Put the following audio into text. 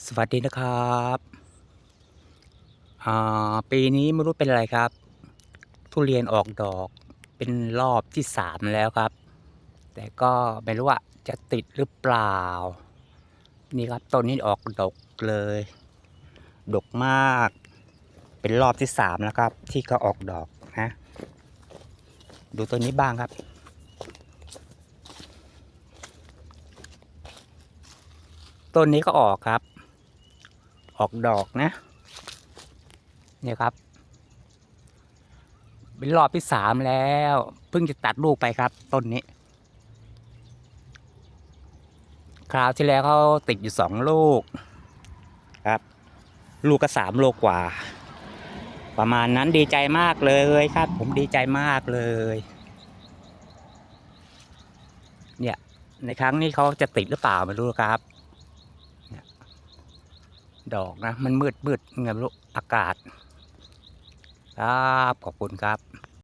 สวัสดีนะครับปีนี้ไม่รู้เป็นอะไรครับ ทุเรียนออกดอกเป็นรอบที่สามแล้วครับ แต่ก็ไม่รู้ว่าจะติดหรือเปล่า นี่ครับต้นนี้ออกดกเลย ดกมาก เป็นรอบที่สามแล้วครับ ที่เขาออกดอกนะ ดูต้นนี้บ้างครับต้นนี้ก็ออกครับ ออกดอกนะ เนี่ยครับ เป็นรอบที่สามแล้ว เพิ่งจะตัดลูกไปครับ ต้นนี้ คราวที่แล้วเขาติดอยู่สองลูก ครับ ลูกก็สามโลกว่า ประมาณนั้นดีใจมากเลยครับ ผมดีใจมากเลย เนี่ย ในครั้งนี้เขาจะติดหรือเปล่าไม่รู้ครับ ดอกนะ มันมืดมืดไงไม่รู้อากาศ ครับ ขอบคุณครับ